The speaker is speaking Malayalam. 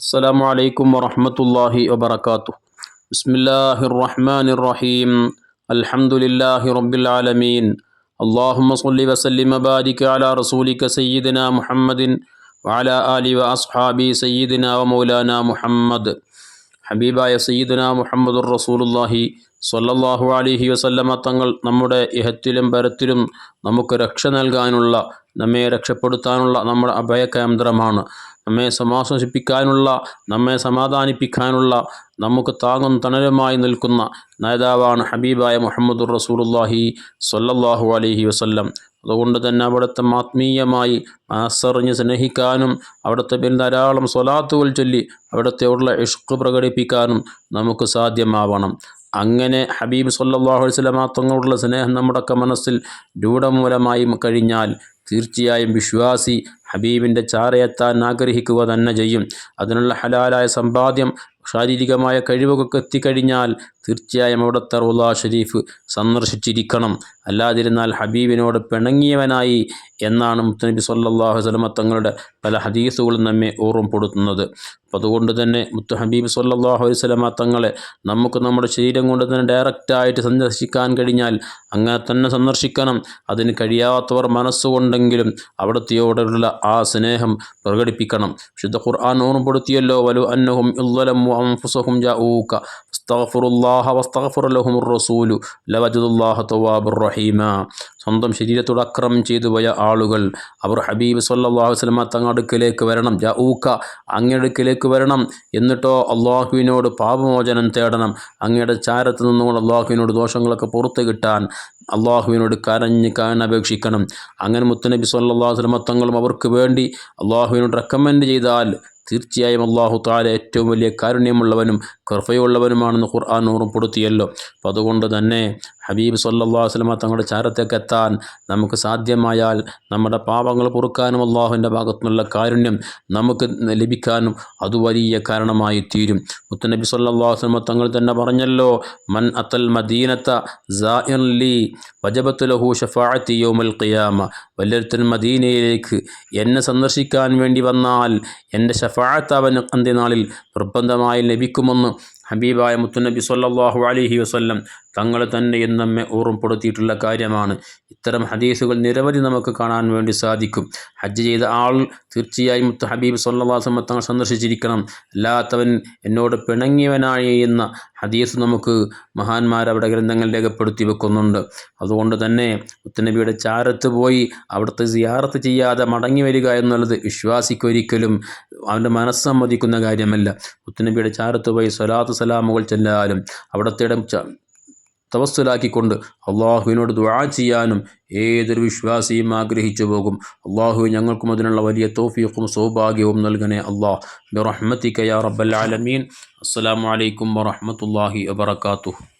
السلام عليكم ورحمة الله وبركاته بسم الله الرحمن الرحيم الحمد لله رب العالمين اللهم صل وسلم وبارك على رسولك سيدنا محمد وعلى آله وأصحابه سيدنا ومولانا محمد ഹബീബായ സയ്യിദുന മുഹമ്മദുർ റസൂലുല്ലാഹി സ്വല്ലല്ലാഹു അലൈഹി വസല്ലമ തങ്ങൾ നമ്മുടെ ഇഹത്തിലും പരത്തിലും നമുക്ക് രക്ഷ നൽകാനുള്ള നമ്മെ രക്ഷപ്പെടുത്താനുള്ള നമ്മുടെ അഭയകേന്ദ്രമാണ് നമ്മെ സമാശ്വസിപ്പിക്കാനുള്ള നമ്മെ സമാധാനിപ്പിക്കാനുള്ള നമുക്ക് താങ്ങും തണലുമായി നിൽക്കുന്ന നേതാവാണ് ഹബീബായ മുഹമ്മദുർ റസൂലുല്ലാഹി സൊല്ലാഹു അലഹി വസ്ല്ലം. അതുകൊണ്ട് തന്നെ അവിടുത്തെ ആത്മീയമായി മനസ്സറിഞ്ഞ് സ്നേഹിക്കാനും അവിടുത്തെ പേരിൽ ധാരാളം സ്വലാത്തുകൾ ചൊല്ലി അവിടുത്തെയോടുള്ള ഇഷ്ക് പ്രകടിപ്പിക്കാനും നമുക്ക് സാധ്യമാവണം. അങ്ങനെ ഹബീബ് സല്ലാഹു വസ്ലമ തങ്ങളോടുള്ള സ്നേഹം നമ്മുടെയൊക്കെ മനസ്സിൽ രൂഢമൂലമായി കഴിഞ്ഞാൽ തീർച്ചയായും വിശ്വാസി ഹബീബിന്റെ ചാറയെത്താൻ ആഗ്രഹിക്കുക തന്നെ ചെയ്യും. അതിനുള്ള ഹലാലായ സമ്പാദ്യം ശാരീരികമായ കഴിവുകൾക്ക് എത്തിക്കഴിഞ്ഞാൽ തീർച്ചയായും അവിടുത്തെ റൗല ഷരീഫ് സന്ദർശിച്ചിരിക്കണം. അല്ലാതിരുന്നാൽ ഹബീബിനോട് പിണങ്ങിയവനായി എന്നാണ് മുത്തനബി സല്ലാഹു വസ്ലമ തങ്ങളുടെ പല ഹദീസുകളും നമ്മെ ഓർമ്മപ്പെടുത്തുന്നത്. അപ്പം അതുകൊണ്ട് തന്നെ മുത്തു ഹബീബ് സല്ലാഹു വസ്ലമ തങ്ങളെ നമുക്ക് നമ്മുടെ ശരീരം കൊണ്ട് തന്നെ ഡയറക്റ്റായിട്ട് സന്ദർശിക്കാൻ കഴിഞ്ഞാൽ അങ്ങനെ തന്നെ സന്ദർശിക്കണം. അതിന് കഴിയാത്തവർ മനസ്സുകൊണ്ടെങ്കിലും അവിടത്തെയോടുള്ള ആ സ്നേഹം പ്രകടിപ്പിക്കണം. ശുദ്ധ ഖുർആൻ ഓർമ്മപ്പെടുത്തിയല്ലോ വലു അന്നഹും ഇല്ലലം അൻഫുസഹും ജാഊക അസ്തഗ്ഫിറുല്ലാഹ വസ്തഗ്ഫിർ ലഹുമുർ റസൂലു ലവജുദുല്ലാഹ തവാബുർ റഹീമ. സ്വന്തം ശരീരത്തോട് അക്രമം ചെയ്തു പോയ ആളുകൾ അവർ ഹബീബ് സല്ലാഹു വസ്ലമ തങ്ങടുക്കിലേക്ക് വരണം ജഊക്ക അങ്ങടുക്കിലേക്ക് വരണം എന്നിട്ടോ അള്ളാഹുവിനോട് പാപമോചനം തേടണം അങ്ങയുടെ ചാരത്ത് നിന്നുകൊണ്ട് അള്ളാഹുവിനോട് ദോഷങ്ങളൊക്കെ പുറത്തു കിട്ടാൻ അള്ളാഹുവിനോട് കരഞ്ഞ് കാനപേക്ഷിക്കണം അങ്ങനെ മുത്തനബി സല്ലാ തങ്ങളും അവർക്ക് വേണ്ടി അള്ളാഹുവിനോട് റെക്കമെൻഡ് ചെയ്താൽ തീർച്ചയായും അള്ളാഹു താല ഏറ്റവും വലിയ കാരുണ്യമുള്ളവനും കൃപയുള്ളവനുമാണെന്ന് ഖുർആൻ ഓർമ്മപ്പെടുത്തിയല്ലോ അപ്പം അതുകൊണ്ട് തന്നെ ഹബീബ് സല്ലാ വസ്ലമ തങ്ങളുടെ ചാരത്തേക്ക് എത്താൻ നമുക്ക് സാധ്യമായാൽ നമ്മുടെ പാപങ്ങൾ പൊറുക്കാനും അള്ളാഹുവിന്റെ ഭാഗത്തുനിന്നുള്ള കാരുണ്യം നമുക്ക് ലഭിക്കാനും അത് വലിയ കാരണമായി തീരും മുത്തനബി സല്ലാ വസ്ലമ തങ്ങൾ തന്നെ പറഞ്ഞല്ലോ മൻ അത്തൽ മദീനത്ത ലി വജബത്ത് ലഹു ഷഫാഅത്തി യോമൽ ഖിയാമ. വല്ലൊരുത്തൻ മദീനയിലേക്ക് എന്നെ സന്ദർശിക്കാൻ വേണ്ടി വന്നാൽ എന്റെ ഷഫാഅത്ത് അവൻ അന്ത്യനാളിൽ നിർബന്ധമായി ലഭിക്കുമെന്ന് ഹബീബായ മുത്തുനബി സല്ലാഹു അലഹി വസ്ല്ലം തങ്ങൾ തന്നെ എന്നമ്മെ ഓർമ്മപ്പെടുത്തിയിട്ടുള്ള കാര്യമാണ്. ഇത്തരം ഹദീസുകൾ നിരവധി നമുക്ക് കാണാൻ വേണ്ടി സാധിക്കും. ഹജ്ജ് ചെയ്ത ആൾ തീർച്ചയായും മുത്ത് ഹബീബ് സല്ലാസ്മ തങ്ങൾ സന്ദർശിച്ചിരിക്കണം. അല്ലാത്തവൻ എന്നോട് പിണങ്ങിയവനായി എന്ന ഹദീസ് നമുക്ക് മഹാന്മാർ അവിടെ ഗ്രന്ഥങ്ങൾ രേഖപ്പെടുത്തി വെക്കുന്നുണ്ട്. അതുകൊണ്ട് തന്നെ മുത്തനബിയുടെ ചാരത്ത് പോയി അവിടുത്തെ സിയാറത്ത് ചെയ്യാതെ മടങ്ങി വരിക എന്നുള്ളത് വിശ്വാസിക്കൊരിക്കലും അവന്റെ മനസ്സമ്മതിക്കുന്ന കാര്യമല്ല. മുത്തനബിയുടെ ചാരത്ത് പോയി സ്വലാത്ത് സലാമുകൾ ചെല്ലാലും അവിടുത്തെ തവസ്സലാക്കിക്കൊണ്ട് അള്ളാഹുവിനോട് ദുആ ചെയ്യാനും ഏതൊരു വിശ്വാസിയും ആഗ്രഹിച്ചു പോകും. അള്ളാഹു ഞങ്ങൾക്കും അതിനുള്ള വലിയ തോഫീഖും സൗഭാഗ്യവും നൽകണേ അള്ളാഹ്. ബിറഹ്മത്തിക യാ റബ്ബൽ ആലമീൻ. അസ്സലാമു അലൈക്കും വറഹ്മത്തുള്ളാഹി വബറകാതുഹു.